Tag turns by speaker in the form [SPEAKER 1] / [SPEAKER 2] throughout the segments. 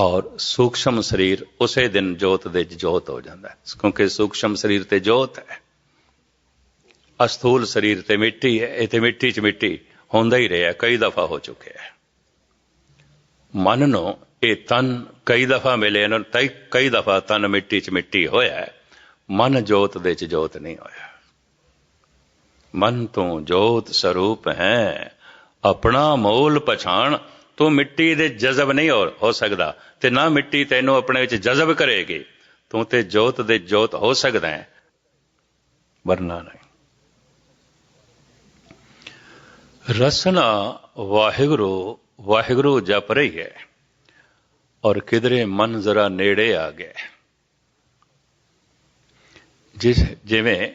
[SPEAKER 1] ਔਰ ਸੂਖਸ਼ਮ ਸਰੀਰ ਉਸੇ ਦਿਨ ਜੋਤ ਦੇ ਵਿੱਚ ਜੋਤ ਹੋ ਜਾਂਦਾ ਹੈ। ਕਿਉਂਕਿ ਸੂਖਸ਼ਮ ਸਰੀਰ ਤੇ ਜੋਤ ਹੈ। ਅਸਥੂਲ ਸਰੀਰ ਤੇ ਮਿੱਟੀ ਹੈ। ਇਹ ਤੇ ਮਿੱਟੀ 'ਚ ਮਿੱਟੀ ਹੁੰਦਾ ਹੀ ਰਿਹਾ ਕਈ ਦਫਾ ਹੋ ਚੁੱਕਿਆ ਹੈ। ਮਨ ਨੂੰ ਇਹ ਤਨ ਕਈ ਦਫਾ ਮਿਲੇ ਇਹਨਾਂ ਤਈ ਕਈ ਦਫਾ ਤਨ ਮਿੱਟੀ 'ਚ ਮਿੱਟੀ ਹੋਇਆ ਮਨ ਜੋਤ ਦੇ 'ਚ ਜੋਤ ਨਹੀਂ ਹੋਇਆ। ਮਨ ਤੋਂ ਜੋਤ ਸਰੂਪ ਹੈ। ਆਪਣਾ ਮੋਲ ਪਛਾਣ ਤੂੰ ਮਿੱਟੀ ਦੇ ਜਜ਼ਬ ਨਹੀਂ ਹੋ ਹੋ ਸਕਦਾ ਤੇ ਨਾ ਮਿੱਟੀ ਤੈਨੂੰ ਆਪਣੇ ਵਿੱਚ ਜਜ਼ਬ ਕਰੇਗੀ। ਤੂੰ ਤੇ ਜੋਤ ਦੇ ਜੋਤ ਹੋ ਸਕਦਾ ਹੈ। ਵਰਨਾ ਨਹੀਂ। ਰਸਨਾ ਵਾਹਿਗੁਰੂ ਵਾਹਿਗੁਰੂ ਜਪ ਰਹੀ ਹੈ ਔਰ ਕਿਧਰੇ ਮਨ ਜ਼ਰਾ ਨੇੜੇ ਆ ਗਿਆ ਜਿਸ, ਜਿਵੇਂ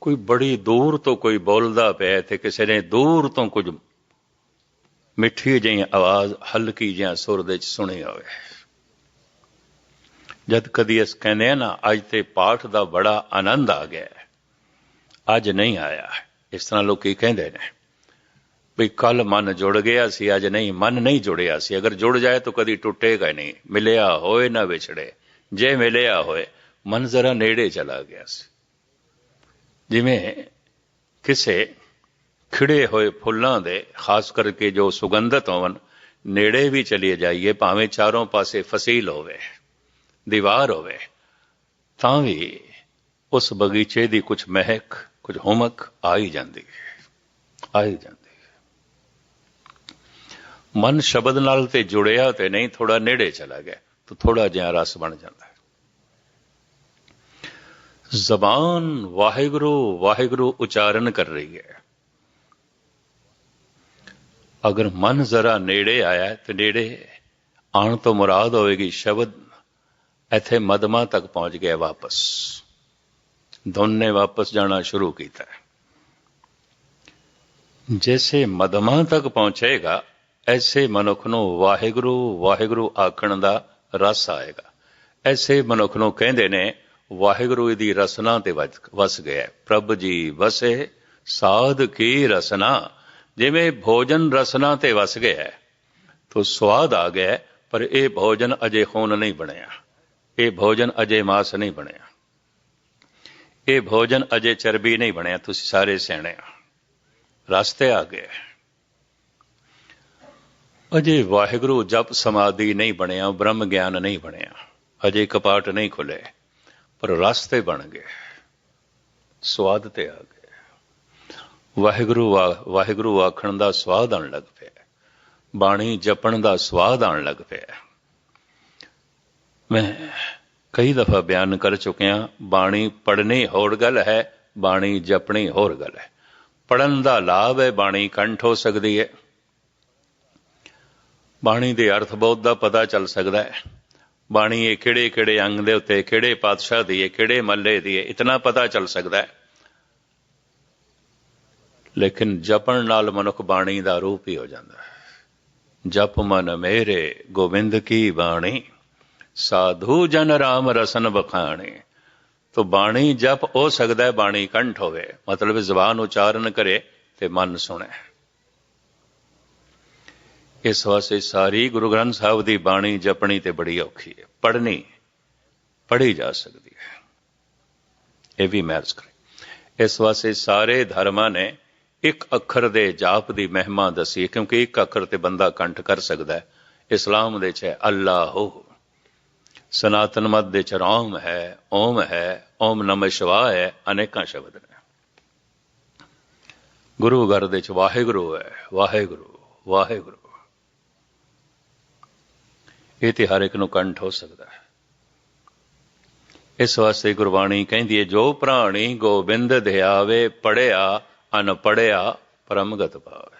[SPEAKER 1] ਕੋਈ ਬੜੀ ਦੂਰ ਤੋਂ ਕੋਈ ਬੋਲਦਾ ਪਿਆ ਤੇ ਕਿਸੇ ਨੇ ਦੂਰ ਤੋਂ ਕੁਝ ਮਿੱਠੀ ਜਿਹੀ ਆਵਾਜ਼ ਹਲਕੀ ਜਿਹੀ ਸੁਰ ਦੇ ਚ ਸੁਣੀ ਹੋਵੇ। ਜਦ ਕਦੀ ਇਸ ਕਹਿੰਦੇ ਆ ਨਾ, ਅੱਜ ਤੇ ਪਾਠ ਦਾ ਬੜਾ ਆਨੰਦ ਆ ਗਿਆ ਅੱਜ ਨਹੀਂ ਆਇਆ। ਇਸ ਤਰ੍ਹਾਂ ਲੋਕੀ ਕਹਿੰਦੇ ਨੇ ਵੀ ਕੱਲ ਮਨ ਜੁੜ ਗਿਆ ਸੀ, ਅੱਜ ਨਹੀਂ, ਮਨ ਨਹੀਂ ਜੁੜਿਆ ਸੀ। ਅਗਰ ਜੁੜ ਜਾਏ ਤਾਂ ਕਦੀ ਟੁੱਟੇਗਾ ਨਹੀਂ। ਮਿਲਿਆ ਹੋਏ ਨਾ ਵਿਛੜੇ। ਜੇ ਮਿਲਿਆ ਹੋਏ ਮਨ ਜ਼ਰਾ ਨੇੜੇ ਚਲਾ ਗਿਆ ਸੀ। ਜਿਵੇਂ ਕਿਸੇ ਖਿੜੇ ਹੋਏ ਫੁੱਲਾਂ ਦੇ, ਖਾਸ ਕਰਕੇ ਜੋ ਸੁਗੰਧਤ ਹੋਵਨ ਨੇੜੇ ਵੀ ਚਲੇ ਜਾਈਏ, ਭਾਵੇਂ ਚਾਰੋਂ ਪਾਸੇ ਫਸੀਲ ਹੋਵੇ, ਦੀਵਾਰ ਹੋਵੇ, ਤਾਂ ਵੀ ਉਸ ਬਗੀਚੇ ਦੀ ਕੁਝ ਮਹਿਕ, ਕੁਝ ਹਮਕ ਆ ਹੀ ਜਾਂਦੀ ਹੈ ਆ ਹੀ। ਜਾਂਦੀ ਮਨ ਸ਼ਬਦ ਨਾਲ ਤੇ ਜੁੜਿਆ ਤੇ ਨਹੀਂ ਥੋੜਾ ਨੇੜੇ ਚਲਾ ਗਿਆ, ਤਾਂ ਥੋੜਾ ਜਿਹਾ ਰਸ ਬਣ ਜਾਂਦਾ ਹੈ। ਜ਼ਬਾਨ ਵਾਹਿਗੁਰੂ ਵਾਹਿਗੁਰੂ ਉਚਾਰਨ ਕਰ ਰਹੀ ਹੈ। ਅਗਰ ਮਨ ਜ਼ਰਾ ਨੇੜੇ ਆਇਆ ਤੇ ਨੇੜੇ ਆਉਣ ਤੋਂ ਮੁਰਾਦ ਹੋਵੇਗੀ, ਸ਼ਬਦ ਇੱਥੇ ਮਦਮਾ ਤੱਕ ਪਹੁੰਚ ਗਿਆ ਵਾਪਸ। ਦੋਨੇ ਵਾਪਸ ਜਾਣਾ ਸ਼ੁਰੂ ਕੀਤਾ ਜੈਸੇ ਮਦਮਾ ਤੱਕ ਪਹੁੰਚੇਗਾ, ਐਸੇ ਮਨੁੱਖ ਨੂੰ ਵਾਹਿਗੁਰੂ ਵਾਹਿਗੁਰੂ ਆਖਣ ਦਾ ਰਸ ਆਏਗਾ। ਐਸੇ ਮਨੁੱਖ ਨੂੰ ਕਹਿੰਦੇ ਨੇ, ਵਾਹਿਗੁਰੂ ਦੀ ਰਸਨਾ ਤੇ ਵਸ ਗਿਆ ਪ੍ਰਭ ਜੀ ਵਸੇ, ਸਾਧ ਕੀ ਰਸਨਾ? ਜਿਵੇਂ ਭੋਜਨ ਰਸਨਾ ਤੇ ਵਸ ਗਿਆ ਤੋ ਸਵਾਦ ਆ ਗਿਆ ਪਰ ਇਹ ਭੋਜਨ ਅਜੇ ਖੂਨ ਨਹੀਂ ਬਣਿਆ। ਇਹ ਭੋਜਨ ਅਜੇ ਮਾਸ ਨਹੀਂ ਬਣਿਆ। ਇਹ ਭੋਜਨ ਅਜੇ ਚਰਬੀ ਨਹੀਂ ਬਣਿਆ, ਤੁਸੀਂ ਸਾਰੇ ਸਿਆਣੇ ਰਸਤੇ ਆ ਗਏ ਅਜੇ ਵਾਹਿਗੁਰੂ ਜਪ ਸਮਾਧੀ ਨਹੀਂ ਬਣਿਆ, ਬ੍ਰਹਮ ਗਿਆਨ ਨਹੀਂ ਬਣਿਆ, ਅਜੇ ਕਪਾਟ ਨਹੀਂ ਖੁੱਲੇ, ਪਰ ਰਸਤੇ ਬਣ ਗਏ ਸਵਾਦ ਤੇ ਆ ਗਏ ਵਾਹਿਗੁਰੂ ਵਾਹਿਗੁਰੂ ਆਖਣ ਦਾ ਸਵਾਦ ਆਣ ਲੱਗ ਪਿਆ ਬਾਣੀ ਜਪਣ ਦਾ ਸਵਾਦ ਆਣ ਲੱਗ ਪਿਆ ਮੈਂ ਕਈ ਦਫਾ ਬਿਆਨ ਕਰ ਚੁੱਕਿਆ ਬਾਣੀ ਪੜ੍ਹਨੀ ਹੋਰ ਗੱਲ ਹੈ, ਬਾਣੀ ਜਪਣੀ ਹੋਰ ਗੱਲ ਹੈ। ਪੜਨ ਦਾ ਲਾਭ ਹੈ, ਬਾਣੀ ਕੰਠ ਹੋ ਸਕਦੀ ਹੈ। ਬਾਣੀ ਦੇ ਅਰਥ ਬਹੁਤ ਦਾ ਪਤਾ ਚੱਲ ਸਕਦਾ ਹੈ। ਬਾਣੀ ਇਹ ਕਿਹੜੇ ਕਿਹੜੇ ਅੰਗ ਦੇ ਉੱਤੇ, ਕਿਹੜੇ ਪਾਤਸ਼ਾਹ ਦੀ ਹੈ, ਕਿਹੜੇ ਮੱਲੇ ਦੀ ਹੈ, ਇਤਨਾ ਪਤਾ ਚੱਲ ਸਕਦਾ ਹੈ। ਲੇਕਿਨ ਜਪਣ ਨਾਲ ਮਨੁੱਖ ਬਾਣੀ ਦਾ ਰੂਪ ਹੀ ਹੋ ਜਾਂਦਾ ਹੈ। ਜਪ ਮਨ ਮੇਰੇ, ਗੋਬਿੰਦ ਕੀ ਬਾਣੀ? ਸਾਧੂ ਜਨ ਰਾਮ ਰਸਨ ਬਖਾਣੇ ਤੋ ਬਾਣੀ ਜਪ ਹੋ ਸਕਦਾ ਹੈ, ਬਾਣੀ ਕੰਠ ਹੋਵੇ। ਮਤਲਬ ਜ਼ਬਾਨ ਉਚਾਰਨ ਕਰੇ ਤੇ ਮਨ ਸੁਣੇ। ਇਸ ਵਾਸਤੇ ਸਾਰੀ ਗੁਰੂ ਗ੍ਰੰਥ ਸਾਹਿਬ ਦੀ ਬਾਣੀ ਜਪਣੀ ਤੇ ਬੜੀ ਔਖੀ ਹੈ। ਪੜ੍ਹਨੀ, ਪੜ੍ਹੀ ਜਾ ਸਕਦੀ ਹੈ। ਇਹ ਵੀ ਮੈਰਜ ਕਰੇ। ਇਸ ਵਾਸਤੇ ਸਾਰੇ ਧਰਮਾਂ ਨੇ ਇੱਕ ਅੱਖਰ ਦੇ ਜਾਪ ਦੀ ਮਹਿਮਾ ਦਸੀ ਕਿਉਂਕਿ ਇੱਕ ਅੱਖਰ ਤੇ ਬੰਦਾ ਕੰਠ ਕਰ ਸਕਦਾ ਹੈ। ਇਸਲਾਮ ਦੇ ਚ ਹੈ, ਅੱਲਾਹੁ। ਸਨਾਤਨ ਮਤ ਦੇ ਚ ਰਾਮ ਹੈ, ਓਮ ਹੈ, ਓਮ ਨਮः ਸ਼ਿਵਾ ਹੈ, ਅਨੇਕਾਂ ਸ਼ਬਦ ਨੇ। ਗੁਰੂ ਘਰ ਦੇ ਚ ਵਾਹਿਗੁਰੂ ਹੈ, ਵਾਹਿਗੁਰੂ ਵਾਹਿਗੁਰੂ। ਇਹ ਤੇ ਹਰ ਇੱਕ ਨੂੰ ਕੰਠ ਹੋ ਸਕਦਾ ਹੈ। ਇਸ ਵਾਸਤੇ ਗੁਰਬਾਣੀ ਕਹਿੰਦੀ ਹੈ, ਜੋ ਪ੍ਰਾਣੀ ਗੋਬਿੰਦ ਧਿਆਵੇ ਪੜਿਆ ਅਨ ਪਰਮਗਤ ਪਾਵੇ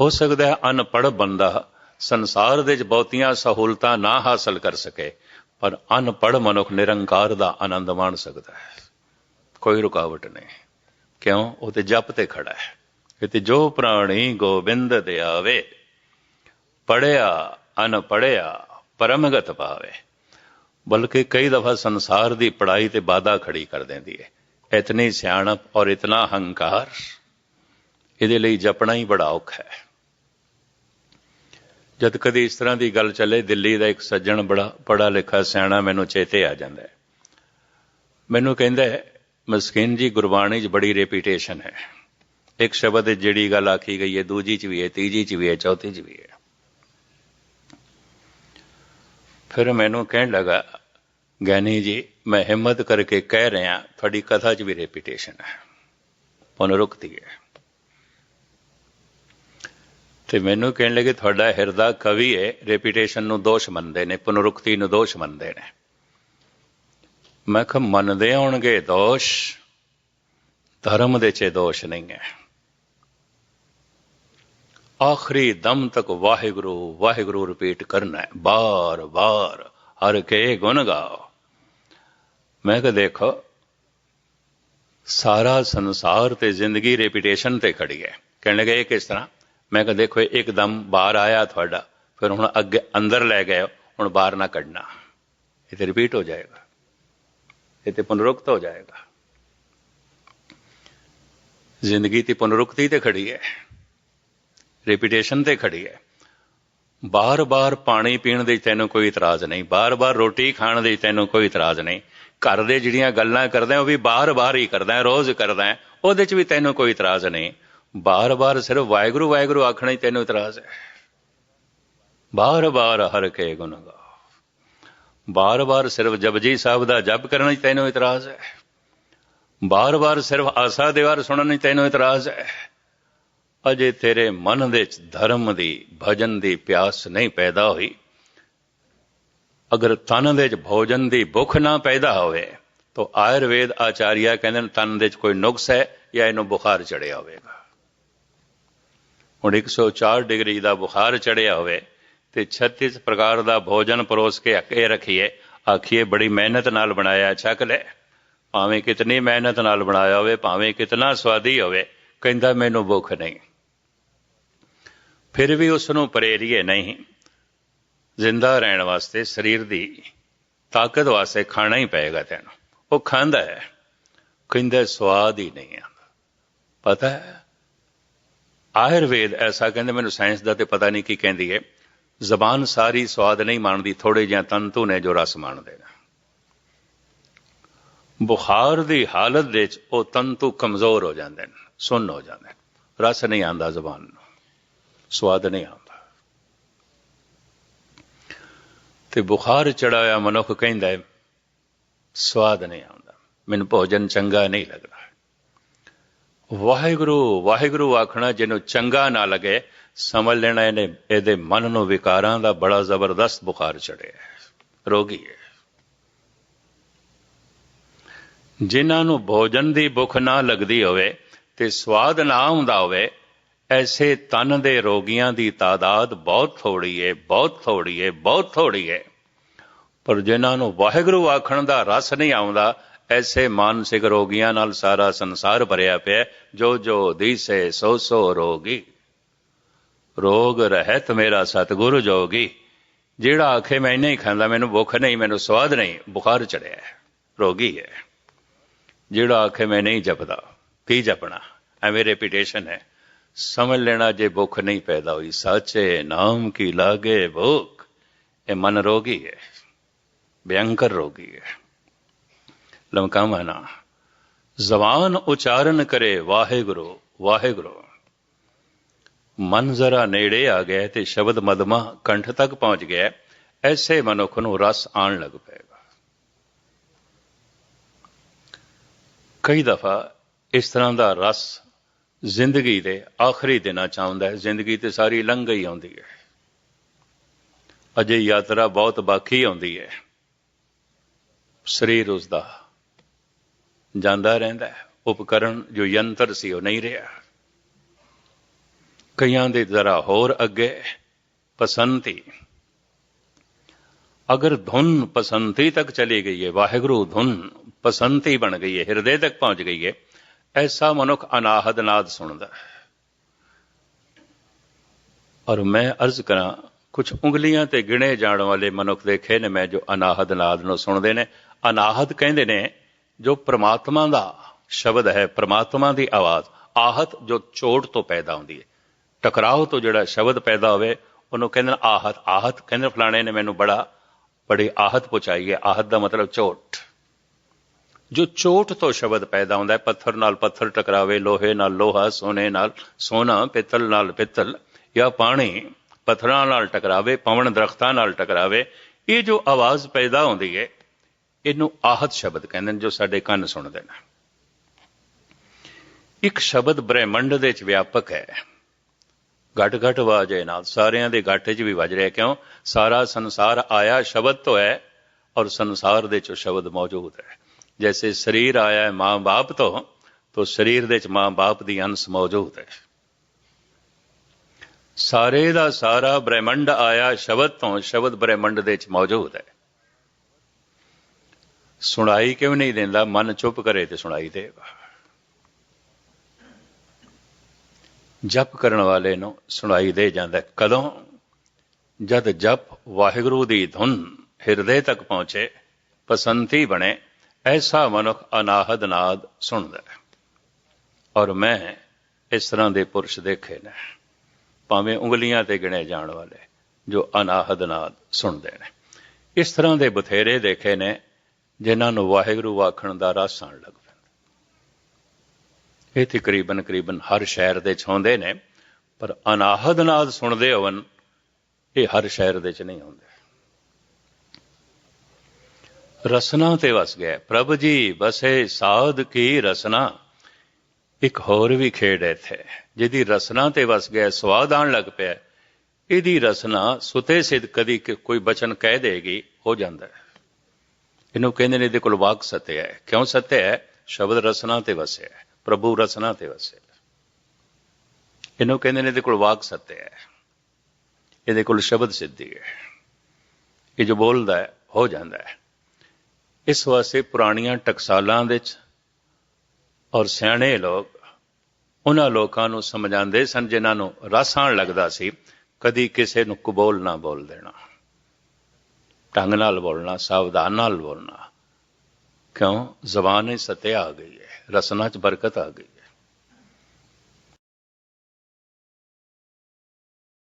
[SPEAKER 1] ਹੋ ਸਕਦਾ ਹੈ ਅਨਪੜ ਬੰਦਾ ਸੰਸਾਰ ਦੇ ਵਿੱਚ ਬਹੁਤੀਆਂ ਸਹੂਲਤਾਂ ਨਾ ਹਾਸਲ ਕਰ ਸਕੇ, ਪਰ ਅਨਪੜ ਮਨੁੱਖ ਨਿਰੰਕਾਰ ਦਾ ਆਨੰਦ ਮਾਣ ਸਕਦਾ ਹੈ। ਕੋਈ ਰੁਕਾਵਟ ਨਹੀਂ। ਕਿਉਂ? ਉਹ ਤੇ ਜਪ ਤੇ ਖੜਾ ਹੈ। ਇਹ ਜੋ ਪ੍ਰਾਣੀ ਗੋਬਿੰਦ ਧਿਆਵੇ ਪੜਿਆ ਅਨ ਪੜਿਆ ਪਰਮਗਤ ਪਾਵੇ ਬਲਕਿ ਕਈ ਦਫਾ ਸੰਸਾਰ ਦੀ ਪੜਾਈ ਤੇ ਬਾਧਾ ਖੜੀ ਕਰ ਦਿੰਦੀ ਹੈ। ਇਤਨੀ ਸਿਆਣਪ ਔਰ ਇਤਨਾ ਹੰਕਾਰ ਇਹਦੇ ਲਈ ਜਪਣਾ ਹੀ ਬੜਾ ਔਖਾ ਹੈ। ਜਦ ਕਦੇ ਇਸ ਤਰ੍ਹਾਂ ਦੀ ਗੱਲ ਚੱਲੇ ਦਿੱਲੀ ਦਾ ਇੱਕ ਸੱਜਣ ਬੜਾ ਪੜਾ ਲਿਖਾ ਸਿਆਣਾ ਮੈਨੂੰ ਚੇਤੇ ਆ ਜਾਂਦਾ ਹੈ। ਮੈਨੂੰ ਕਹਿੰਦਾ ਹੈ, ਮਸਕੀਨ ਜੀ ਗੁਰਬਾਣੀ 'ਚ ਬੜੀ ਰੈਪਿਊਟੇਸ਼ਨ ਹੈ। ਇੱਕ ਸ਼ਬਦ ਜਿਹੜੀ ਗੱਲ ਆਖੀ ਗਈ ਹੈ ਦੂਜੀ 'ਚ ਵੀ ਹੈ ਤੀਜੀ 'ਚ ਵੀ ਹੈ ਚੌਥੀ 'ਚ ਵੀ ਹੈ। ਫਿਰ ਮੈਨੂੰ ਕਹਿਣ ਲੱਗਾ ਗਿਆਨੀ ਜੀ ਮੈਂ ਹਿੰਮਤ ਕਰਕੇ ਕਹਿ ਰਿਹਾ, ਤੁਹਾਡੀ ਕਥਾ 'ਚ ਵੀ ਰੈਪਿਊਟੇਸ਼ਨ ਹੈ। ਪੁਨਰੁਕਤੀ ਹੈ। ਤੇ ਮੈਨੂੰ ਕਹਿਣ ਲੱਗੇ, ਤੁਹਾਡਾ ਹਿਰਦਾ ਕਵੀ ਹੈ ਰੈਪਿਊਟੇਸ਼ਨ ਨੂੰ ਦੋਸ਼ ਮੰਨਦੇ ਨੇ, ਪੁਨਰੁਕਤੀ ਨੂੰ ਦੋਸ਼ ਮੰਨਦੇ ਨੇ। ਮੈਂ ਕਿਹਾ, ਮੰਨਦੇ ਹੋਣਗੇ ਦੋਸ਼, ਧਰਮ ਦੇ ਚ ਦੋਸ਼ ਨਹੀਂ ਹੈ। ਆਖਰੀ ਦਮ ਤੱਕ ਵਾਹਿਗੁਰੂ ਵਾਹਿਗੁਰੂ ਰਿਪੀਟ ਕਰਨਾ ਹੈ। ਬਾਰ ਬਾਰ ਹਰ ਕੇ ਗੁਣ ਗਾਓ। ਮੈਂ ਕਿਹਾ ਦੇਖੋ, ਸਾਰਾ ਸੰਸਾਰ ਤੇ ਜ਼ਿੰਦਗੀ ਰੈਪਿਊਟੇਸ਼ਨ ਤੇ ਖੜੀ ਹੈ। ਕਹਿਣ ਲੱਗੇ, ਇਹ ਕਿਸ ਤਰ੍ਹਾਂ? ਮੈਂ ਕਿਹਾ ਦੇਖੋ ਇੱਕਦਮ ਬਾਹਰ ਆਇਆ ਤੁਹਾਡਾ, ਫਿਰ ਹੁਣ ਅੱਗੇ ਅੰਦਰ ਲੈ ਗਏ, ਹੁਣ ਬਾਹਰ ਨਾ ਕੱਢਣਾ। ਇਹ ਤੇ ਰਿਪੀਟ ਹੋ ਜਾਏਗਾ। ਇਹ ਤੇ ਪੁਨਰੁਕਤ ਹੋ ਜਾਏਗਾ। ਜ਼ਿੰਦਗੀ ਤੇ ਪੁਨਰੁਕਤੀ ਤੇ ਖੜੀ ਹੈ। ਰੈਪਿਊਟੇਸ਼ਨ ਤੇ ਖੜੀ ਹੈ। ਬਾਰ-ਬਾਰ ਪਾਣੀ ਪੀਣ ਦੇ ਤੈਨੂੰ ਕੋਈ ਇਤਰਾਜ਼ ਨਹੀਂ, ਬਾਰ-ਬਾਰ ਰੋਟੀ ਖਾਣ ਦੇ ਤੈਨੂੰ ਕੋਈ ਇਤਰਾਜ਼ ਨਹੀਂ। ਘਰ ਦੇ ਜਿਹੜੀਆਂ ਗੱਲਾਂ ਕਰਦਾ, ਉਹ ਵੀ ਬਾਰ-ਬਾਰ ਹੀ ਕਰਦਾ, ਰੋਜ਼ ਕਰਦਾ, ਉਹਦੇ 'ਚ ਵੀ ਤੈਨੂੰ ਕੋਈ ਇਤਰਾਜ਼ ਨਹੀਂ। ਬਾਰ-ਬਾਰ ਸਿਰਫ ਵਾਹਿਗੁਰੂ ਵਾਹਿਗੁਰੂ ਆਖਣਾ ਹੀ ਤੈਨੂੰ ਇਤਰਾਜ਼ ਹੈ। ਬਾਰ-ਬਾਰ ਹਰ ਕੇ ਗੁਣ ਗਾ ਬਾਰ-ਬਾਰ ਸਿਰਫ ਜਪਜੀ ਸਾਹਿਬ ਦਾ ਜਪ ਕਰਨ 'ਚ ਤੈਨੂੰ ਇਤਰਾਜ਼ ਹੈ। ਬਾਰ-ਬਾਰ ਸਿਰਫ ਆਸਾ ਦੇਵਾਰ ਸੁਣਨ 'ਚ ਤੈਨੂੰ ਇਤਰਾਜ਼ ਹੈ। ਅਜੇ ਤੇਰੇ ਮਨ ਦੇ ਵਿੱਚ ਧਰਮ ਦੀ, ਭਜਨ ਦੀ ਪਿਆਸ ਨਹੀਂ ਪੈਦਾ ਹੋਈ। ਅਗਰ ਤਨ ਦੇ ਵਿੱਚ ਭੋਜਨ ਦੀ ਭੁੱਖ ਨਾ ਪੈਦਾ ਹੋਵੇ, ਤਾਂ ਆਯੁਰਵੇਦ ਆਚਾਰੀਆ ਕਹਿੰਦੇ ਨੇ, ਤਨ ਦੇ ਵਿੱਚ ਕੋਈ ਨੁਕਸ ਹੈ ਜਾਂ ਇਹਨੂੰ ਬੁਖਾਰ ਚੜਿਆ ਹੋਵੇਗਾ। ਹੁਣ 104 ਡਿਗਰੀ ਦਾ ਬੁਖਾਰ ਚੜਿਆ ਹੋਵੇ ਤੇ 36 ਪ੍ਰਕਾਰ ਦਾ ਭੋਜਨ ਪਰੋਸ ਕੇ ਅੱਕੇ ਰੱਖੀਏ, ਆਖੀਏ, ਬੜੀ ਮਿਹਨਤ ਨਾਲ ਬਣਾਇਆ, ਛਕ ਲੈ। ਭਾਵੇਂ ਕਿਤਨੀ ਮਿਹਨਤ ਨਾਲ ਬਣਾਇਆ ਹੋਵੇ, ਭਾਵੇਂ ਕਿਤਨਾ ਸਵਾਦੀ ਹੋਵੇ, ਕਹਿੰਦਾ ਮੈਨੂੰ ਭੁੱਖ ਨਹੀਂ। ਫਿਰ ਵੀ ਉਸ ਨੂੰ ਪ੍ਰੇਰੀਏ ਨਹੀਂ। ਜ਼ਿੰਦਾ ਰਹਿਣ ਵਾਸਤੇ ਸਰੀਰ ਦੀ ਤਾਕਤ ਵਾਸਤੇ ਖਾਣਾ ਹੀ ਪਏਗਾ ਤੈਨੂੰ। ਉਹ ਖਾਂਦਾ ਹੈ, ਕਹਿੰਦਾ ਸਵਾਦ ਹੀ ਨਹੀਂ ਆਉਂਦਾ। ਪਤਾ ਹੈ, ਆਯੁਰਵੇਦ ਐਸਾ ਕਹਿੰਦੇ, ਮੈਨੂੰ ਸਾਇੰਸ ਦਾ ਤੇ ਪਤਾ ਨਹੀਂ ਕੀ ਕਹਿੰਦੀ ਹੈ, ਜ਼ਬਾਨ ਸਾਰੀ ਸਵਾਦ ਨਹੀਂ ਮੰਨਦੀ ਥੋੜੇ ਜਿਹਾ ਤੰਤੂ ਨੇ ਜੋ ਰਸ ਮੰਨਦੇ ਨੇ। ਬੁਖਾਰ ਦੀ ਹਾਲਤ ਵਿੱਚ ਉਹ ਤੰਤੂ ਕਮਜ਼ੋਰ ਹੋ ਜਾਂਦੇ ਨੇ, ਸੁੰਨ ਹੋ ਜਾਂਦੇ ਨੇ, ਰਸ ਨਹੀਂ ਆਂਦਾ ਜ਼ਬਾਨ ਨੂੰ। ਸਵਾਦ ਨਹੀਂ ਆਉਂਦਾ। ਤੇ ਬੁਖਾਰ ਚੜਾਇਆ ਮਨੁੱਖ ਕਹਿੰਦਾ ਹੈ, ਸਵਾਦ ਨਹੀਂ ਆਉਂਦਾ। ਮੈਨੂੰ ਭੋਜਨ ਚੰਗਾ ਨਹੀਂ ਲੱਗਦਾ। ਵਾਹਿਗੁਰੂ ਵਾਹਿਗੁਰੂ ਆਖਣਾ, ਜਿਹਨੂੰ ਚੰਗਾ ਨਾ ਲੱਗੇ, ਸਮਝ ਲੈਣਾ ਇਹਨੇ, ਇਹਦੇ ਮਨ ਨੂੰ ਵਿਕਾਰਾਂ ਦਾ ਬੜਾ ਜ਼ਬਰਦਸਤ ਬੁਖਾਰ ਚੜਿਆ ਰੋਗੀ ਹੈ। ਜਿਨ੍ਹਾਂ ਨੂੰ ਭੋਜਨ ਦੀ ਭੁੱਖ ਨਾ ਲੱਗਦੀ ਹੋਵੇ ਤੇ ਸਵਾਦ ਨਾ ਆਉਂਦਾ ਹੋਵੇ ਐਸੇ ਤਨ ਦੇ ਰੋਗੀਆਂ ਦੀ ਤਾਦਾਦ ਬਹੁਤ ਥੋੜੀ ਏ, ਬਹੁਤ ਥੋੜੀ ਹੈ ਬਹੁਤ ਥੋੜੀ ਹੈ ਪਰ ਜਿਨ੍ਹਾਂ ਨੂੰ ਵਾਹਿਗੁਰੂ ਆਖਣ ਦਾ ਰਸ ਨਹੀਂ ਆਉਂਦਾ, ਐਸੇ ਮਾਨਸਿਕ ਰੋਗੀਆਂ ਨਾਲ ਸਾਰਾ ਸੰਸਾਰ ਭਰਿਆ ਪਿਆ ਜੋ ਜੋ ਦੀਸੇ, ਸੋ ਸੋ ਰੋਗੀ। ਰੋਗ ਰਹਿਤ ਮੇਰਾ ਸਤਿਗੁਰੂ ਜੋਗੀ। ਜਿਹੜਾ ਆਖੇ ਮੈਂ ਨਹੀਂ ਖਾਂਦਾ, ਮੈਨੂੰ ਭੁੱਖ ਨਹੀਂ, ਮੈਨੂੰ ਸਵਾਦ ਨਹੀਂ, ਬੁਖਾਰ ਚੜਿਆ ਰੋਗੀ ਹੈ। ਜਿਹੜਾ ਆਖੇ ਮੈਂ ਨਹੀਂ ਜਪਦਾ, ਕੀ ਜਪਣਾ? ਐਵੇਂ ਰੈਪਿਟੇਸ਼ਨ ਹੈ। ਸਮਝ ਲੈਣਾ ਜੇ भुख ਨਹੀਂ ਪੈਦਾ ਹੋਈ साचे नाम की लागे भूख ये मन ਰੋਗੀ है भयंकर रोगी है लमका माना जबान उच्चारण करे वाहे ਵਾਹਿਗੁਰੂ। ਮਨ ਜ਼ਰਾ ਨੇੜੇ ਆ ਗਿਆ ਤੇ ਸ਼ਬਦ ਮਦਮਾ ਕੰਠ ਤੱਕ ਪਹੁੰਚ ਗਿਆ, ਐਸੇ ਮਨੁੱਖ ਨੂੰ ਰਸ ਆਣ ਲੱਗ ਪਏਗਾ। ਕਈ ਦਫਾ ਇਸ ਤਰ੍ਹਾਂ ਦਾ ਰਸ ਜ਼ਿੰਦਗੀ ਦੇ ਆਖਰੀ ਦਿਨਾਂ ਚ ਆਉਂਦਾ ਹੈ। ਜ਼ਿੰਦਗੀ ਤੇ ਸਾਰੀ ਲੰਘ ਗਈ ਆਉਂਦੀ ਹੈ। ਅਜੇ ਯਾਤਰਾ ਬਹੁਤ ਬਾਕੀ ਆਉਂਦੀ ਹੈ। ਸਰੀਰ ਉਸ ਦਾ ਜਾਂਦਾ ਰਹਿੰਦਾ ਹੈ। ਉਪਕਰਨ ਜੋ ਯੰਤਰ ਸੀ ਉਹ ਨਹੀਂ ਰਿਹਾ। ਕਈਆਂ ਦੇ ਜ਼ਰਾ ਹੋਰ ਅੱਗੇ ਪਸੰਤੀ। ਅਗਰ ਧੁਨ ਪਸੰਤੀ ਤੱਕ ਚਲੀ ਗਈ ਹੈ, ਵਾਹਿਗੁਰੂ ਧੁਨ ਪਸੰਤੀ ਬਣ ਗਈ ਹੈ, ਹਿਰਦੇ ਤੱਕ ਪਹੁੰਚ ਗਈ ਹੈ ਐਸਾ ਮਨੁੱਖ ਅਨਾਹਦ ਨਾਦ ਸੁਣਦਾ ਹੈ। ਔਰ ਮੈਂ ਅਰਜ਼ ਕਰਾਂ ਕੁਝ ਉਂਗਲੀਆਂ ਤੇ ਗਿਣੇ ਜਾਣ ਵਾਲੇ ਮਨੁੱਖ ਦੇਖੇ ਨੇ ਮੈਂ ਜੋ ਅਨਾਹਦ ਨਾਦ ਨੂੰ ਸੁਣਦੇ ਨੇ, ਅਨਾਹਦ ਕਹਿੰਦੇ ਨੇ, ਜੋ ਪ੍ਰਮਾਤਮਾ ਦਾ ਸ਼ਬਦ ਹੈ, ਪ੍ਰਮਾਤਮਾ ਦੀ ਆਵਾਜ਼, ਆਹਤ ਜੋ ਚੋਟ ਤੋਂ ਪੈਦਾ ਹੁੰਦੀ ਹੈ। ਟਕਰਾਓ ਤੋਂ ਜਿਹੜਾ ਸ਼ਬਦ ਪੈਦਾ ਹੋਵੇ, ਉਹਨੂੰ ਕਹਿੰਦੇ ਨੇ ਆਹਤ। ਆਹਤ ਕਹਿੰਦੇ ਫਲਾਣੇ ਨੇ ਮੈਨੂੰ ਬੜਾ, ਬੜੀ ਆਹਤ ਪਹੁੰਚਾਈ ਹੈ। ਆਹਤ ਦਾ ਮਤਲਬ ਚੋਟ। ਜੋ ਚੋਟ ਤੋਂ ਸ਼ਬਦ ਪੈਦਾ ਹੁੰਦਾ ਹੈ, ਪੱਥਰ ਨਾਲ ਪੱਥਰ ਟਕਰਾਵੇ, ਲੋਹੇ ਨਾਲ ਲੋਹਾ, ਸੋਨੇ ਨਾਲ ਸੋਨਾ, ਪਿੱਤਲ ਨਾਲ ਪਿੱਤਲ, ਜਾਂ ਪਾਣੀ ਪੱਥਰਾਂ ਨਾਲ ਟਕਰਾਵੇ, ਪਵਨ ਦਰਖਤਾਂ ਨਾਲ ਟਕਰਾਵੇ, ਇਹ ਜੋ ਆਵਾਜ਼ ਪੈਦਾ ਹੁੰਦੀ ਹੈ, ਇਹਨੂੰ ਆਹਤ ਸ਼ਬਦ ਕਹਿੰਦੇ ਨੇ, ਜੋ ਸਾਡੇ ਕੰਨ ਸੁਣਦੇ ਨੇ। ਇੱਕ ਸ਼ਬਦ ਬ੍ਰਹਿਮੰਡ ਦੇ ਵਿੱਚ ਵਿਆਪਕ ਹੈ। ਘਟ ਘਟ ਵਾਜੇ ਨਾਲ, ਸਾਰਿਆਂ ਦੇ ਘਾਟੇ 'ਚ ਵੀ ਵੱਜ ਰਿਹਾ, ਕਿਉਂ? ਸਾਰਾ ਸੰਸਾਰ ਆਇਆ ਸ਼ਬਦ ਤੋਂ ਹੈ ਔਰ ਸੰਸਾਰ ਦੇ 'ਚ ਸ਼ਬਦ ਮੌਜੂਦ ਹੈ। ਜੈਸੇ ਸਰੀਰ ਆਇਆ ਹੈ ਮਾਂ-ਬਾਪ ਤੋਂ तो ਸਰੀਰ ਦੇ ਵਿੱਚ ਮਾਂ-ਬਾਪ ਦੀ ਅੰਸ਼ ਮੌਜੂਦ ਹੈ। ਸਾਰੇ ਦਾ ਸਾਰਾ ਬ੍ਰਹਿਮੰਡ ਆਇਆ ਸ਼ਬਦ ਤੋਂ, ਸ਼ਬਦ ਬ੍ਰਹਿਮੰਡ ਦੇ ਵਿੱਚ ਮੌਜੂਦ ਹੈ। ਸੁਣਾਈ ਕਿਉਂ ਨਹੀਂ ਦਿੰਦਾ, ਮਨ ਚੁੱਪ ਕਰੇ ਤੇ ਸੁਣਾਈ ਦੇਗਾ ਜਪ ਕਰਨ ਵਾਲੇ ਨੂੰ ਸੁਣਾਈ ਦੇ ਜਾਂਦਾ ਕਦੋਂ? ਜਦ ਜਪ ਵਾਹਿਗੁਰੂ ਦੀ ਧੁਨ ਹਿਰਦੇ ਤੱਕ ਪਹੁੰਚੇ ਪਸੰਤੀ ਬਣੇ ਐਸਾ ਮਨੁੱਖ ਅਨਾਹਦ ਨਾਦ ਸੁਣਦਾ ਹੈ। ਔਰ ਮੈਂ ਇਸ ਤਰ੍ਹਾਂ ਦੇ ਪੁਰਸ਼ ਦੇਖੇ ਨੇ, ਭਾਵੇਂ ਉਂਗਲੀਆਂ ਤੇ ਗਿਣੇ ਜਾਣ ਵਾਲੇ, ਜੋ ਅਨਾਹਦ ਨਾਦ ਸੁਣਦੇ ਨੇ। ਇਸ ਤਰ੍ਹਾਂ ਦੇ ਬਥੇਰੇ ਦੇਖੇ ਨੇ, ਜਿਨ੍ਹਾਂ ਨੂੰ ਵਾਹਿਗੁਰੂ ਆਖਣ ਦਾ ਰਸ ਆਉਣ ਲੱਗ ਪੈਂਦਾ। ਇਹ ਤਕਰੀਬਨ ਕਰੀਬਨ ਹਰ ਸ਼ਹਿਰ ਦੇ ਚ ਹੁੰਦੇ ਨੇ, ਪਰ ਅਨਾਹਦ ਨਾਦ ਸੁਣਦੇ ਹੋਵਨ ਇਹ ਹਰ ਸ਼ਹਿਰ ਦੇ ਚ ਨਹੀਂ ਹੁੰਦੇ। ਰਸਨਾ ਤੇ ਵਸ ਗਿਆ। ਪ੍ਰਭ ਜੀ ਵਸੇ ਸਾਧ ਕੀ ਰਸਨਾ? ਇੱਕ ਹੋਰ ਵੀ ਖੇਡ ਹੈ ਇੱਥੇ, ਜਿਹਦੀ ਰਸਨਾ ਤੇ ਵਸ ਗਿਆ, ਸਵਾਦ ਆਣ ਲੱਗ ਪਿਆ। ਇਹਦੀ ਰਸਨਾ ਸੁਤੇ ਸਿੱਧ ਕਦੀ ਕੋਈ ਬਚਨ ਕਹਿ ਦੇਗੀ, ਹੋ ਜਾਂਦਾ ਹੈ। ਇਹਨੂੰ ਕਹਿੰਦੇ ਨੇ ਇਹਦੇ ਕੋਲ ਵਾਕ ਸਤਿਆ ਹੈ। ਕਿਉਂ ਸਤਿਆ ਹੈ? ਸ਼ਬਦ ਰਸਨਾ ਤੇ ਵਸਿਆ ਹੈ। ਪ੍ਰਭੂ ਰਸਨਾ ਤੇ ਵਸਿਆ ਇਹਨੂੰ ਕਹਿੰਦੇ ਨੇ ਇਹਦੇ ਕੋਲ ਵਾਕ ਸਤਿਆ ਹੈ। ਇਹਦੇ ਕੋਲ ਸ਼ਬਦ ਸਿੱਧੀ ਹੈ। ਇਹ ਜੋ ਬੋਲਦਾ ਹੈ, ਹੋ ਜਾਂਦਾ ਹੈ। ਇਸ ਵਾਸਤੇ ਪੁਰਾਣੀਆਂ ਟਕਸਾਲਾਂ ਵਿੱਚ ਔਰ ਸਿਆਣੇ ਲੋਕ ਉਹਨਾਂ ਲੋਕਾਂ ਨੂੰ ਸਮਝਾਉਂਦੇ ਸਨ ਜਿਨ੍ਹਾਂ ਨੂੰ ਰਸ ਆਉਣ ਲੱਗਦਾ ਸੀ, ਕਦੀ ਕਿਸੇ ਨੂੰ ਕਬੂਲ ਨਾ ਬੋਲ ਦੇਣਾ, ਢੰਗ ਨਾਲ ਬੋਲਣਾ, ਸਾਵਧਾਨ ਨਾਲ ਬੋਲਣਾ। ਕਿਉਂ? ਜ਼ਬਾਨ ਹੀ ਸਤਿਆ ਆ ਗਈ ਹੈ, ਰਸਨਾ 'ਚ ਬਰਕਤ ਆ ਗਈ।